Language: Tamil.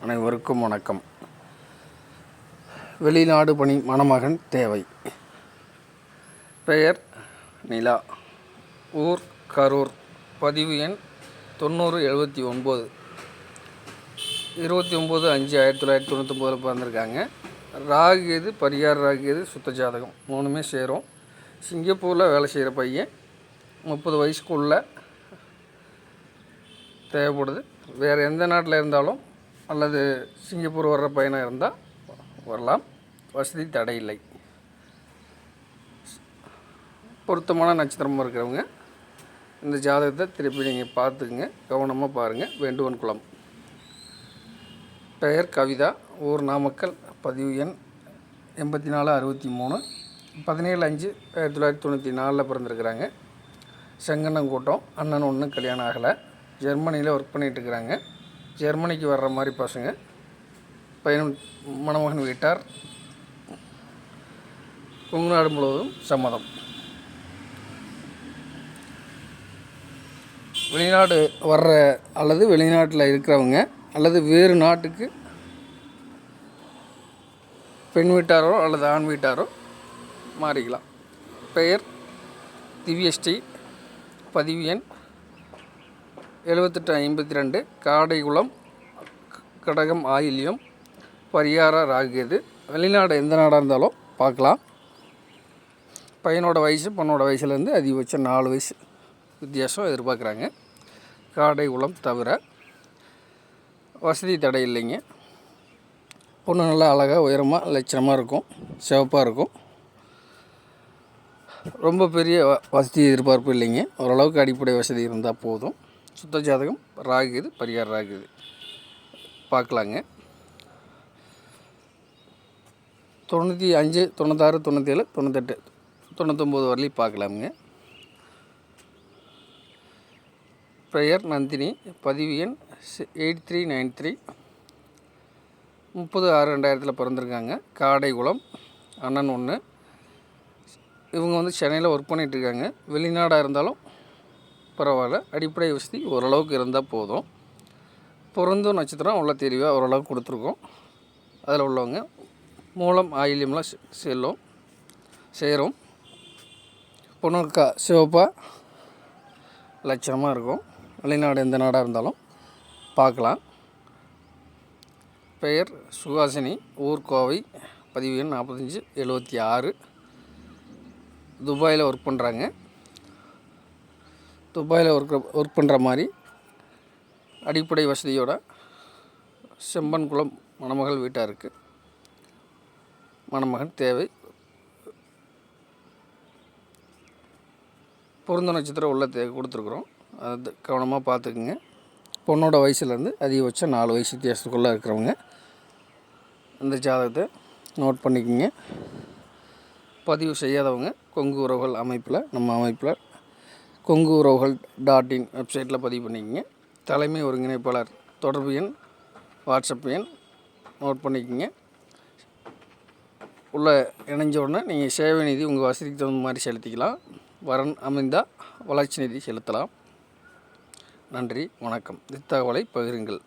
அனைவருக்கும் வணக்கம். வெளிநாடு பணி மணமகன் தேவை. பெயர் நிலா. ஊர் கரூர். பதிவு எண் தொண்ணூறு எழுபத்தி ஒம்பது இருபத்தி ஒம்பது அஞ்சு ஆயிரத்தி தொள்ளாயிரத்தி தொண்ணூற்றி பிறந்திருக்காங்க. ராகு எது? பரிகார ராகு எது? சுத்த ஜாதகம். மூணுமே சேரும். சிங்கப்பூரில் வேலை செய்கிற பையன் முப்பது வயசுக்குள்ள தேவைப்படுது. வேறு எந்த நாட்டில் இருந்தாலும் அல்லது சிங்கப்பூர் வர்ற பயணம் இருந்தால் வரலாம். வசதி தடை இல்லை பொருத்தமான நட்சத்திரமாக இருக்கிறவங்க இந்த ஜாதகத்தை திருப்பி நீங்கள் பார்த்துக்குங்க. கவனமாக பாருங்கள் வேண்டுவன் குளம் பெயர் கவிதா. ஊர் நாமக்கல். பதிவு எண் எண்பத்தி நாலு அறுபத்தி மூணு பதினேழு அஞ்சு ஆயிரத்தி தொள்ளாயிரத்தி தொண்ணூற்றி நாலில் பிறந்திருக்கிறாங்க. செங்கண்ணங்கூட்டம் அண்ணன் ஒன்று கல்யாணம் ஆகலை. ஜெர்மனியில் ஒர்க் பண்ணிகிட்டு இருக்கிறாங்க. ஜெர்மனிக்கு வர்ற மாதிரி பசங்க. பையன் மணமகன் வீட்டார். கொங்குநாடு முழுவதும் சம்மதம். வெளிநாடு வர்ற அல்லது வெளிநாட்டில் இருக்கிறவங்க அல்லது வேறு நாட்டுக்கு பெண் வீட்டாரோ அல்லது ஆண் வீட்டாரோ மாறிக்கலாம். பெயர் திவ்யஸ்ரீ பதிவு எண் எழுபத்தெட்டு ஐம்பத்தி ரெண்டு காடைகுளம் கடகம் ஆயில்யம் பரிகார ராகியது வெளிநாடு எந்த நாடாக இருந்தாலும் பார்க்கலாம். பையனோட வயசு பொண்ணோட வயசுலேருந்து அதிகபட்சம் நாலு வயசு வித்தியாசம் எதிர்பார்க்குறாங்க. காடைகுளம் தவிர வசதி தடை இல்லைங்க. பொண்ணு நல்லா அழகாக உயரமாக லட்சணமாக இருக்கும் சிவப்பாக இருக்கும். ரொம்ப பெரிய வ- வசதி எதிர்பார்ப்பு இல்லைங்க. ஓரளவுக்கு அடிப்படை வசதி இருந்தால் போதும். சுத்த ஜாதகம் ராகுது பரிகார ராகுது பார்க்கலாங்க. தொண்ணூற்றி அஞ்சு தொண்ணூத்தாறு தொண்ணூற்றேழு தொண்ணூத்தெட்டு தொண்ணூத்தொம்பது வரலையும் பார்க்கலாமுங்க. பெயர் நந்தினி பதிவு எண் எயிட் த்ரீ நைன் த்ரீ. முப்பது ஆறு ரெண்டாயிரத்தில் பிறந்திருக்காங்க. காடைகுளம் அண்ணன் ஒன்று இவங்க வந்து சென்னையில் ஒர்க் பண்ணிகிட்ருக்காங்க வெளிநாடாக இருந்தாலும் பரவாயில்ல. அடிப்படை வசதி ஓரளவுக்கு இருந்தால் போதும். பிறந்தும் நட்சத்திரம் உள்ள தெளிவாக ஓரளவுக்கு கொடுத்துருக்கோம். அதில் உள்ளவங்க மூலம் ஆயில்யம்லாம் செ- செல்லும் சேரும். பொண்ணுக்கா சிவப்பாக லட்சணமாக இருக்கும். வெளிநாடு எந்த நாடாக இருந்தாலும் பார்க்கலாம். பெயர் சுகாசினி ஊர் கோவை பதிவு எண் நாற்பத்தஞ்சு எழுபத்தி ஆறு. துபாயில் ஒர்க் பண்ணுறாங்க துபாயில் ஒர்க் ஒர்க் பண்ணுற மாதிரி அடிப்படை வசதியோட செம்பன்குளம் மணமகள் மணமகள் வீட்டாருக்கு மணமகன் தேவை. பொருந்த நட்சத்திரம் உள்ள தே கொடுத்துருக்குறோம். அது கவனமாக பார்த்துக்குங்க. பொண்ணோட வயசுலேருந்து அதிகபட்சம் நாலு வயசு வித்தியாசத்துக்குள்ளே இருக்கிறவங்க. இந்த ஜாதகத்தை நோட் பண்ணிக்கோங்க. பதிவு செய்யாதவங்க கொங்கு உறவுகள் அமைப்பில் நம்ம அமைப்பில் கொங்கு உறவுகள் டாட் இன் வெப்சைட்டில் பதிவு பண்ணிக்கோங்க. தலைமை ஒருங்கிணைப்பாளர் தொடர்பு எண் வாட்ஸ்அப் எண் நோட் பண்ணிக்கோங்க. உள்ளே இணைஞ்ச உடனே நீங்கள் சேவை நிதி உங்கள் வசதிக்கு தகுந்த மாதிரி செலுத்திக்கலாம். வரன் அமைந்தால் வளர்ச்சி நிதி செலுத்தலாம். நன்றி வணக்கம். இத்தகவலை பகிருங்கள்.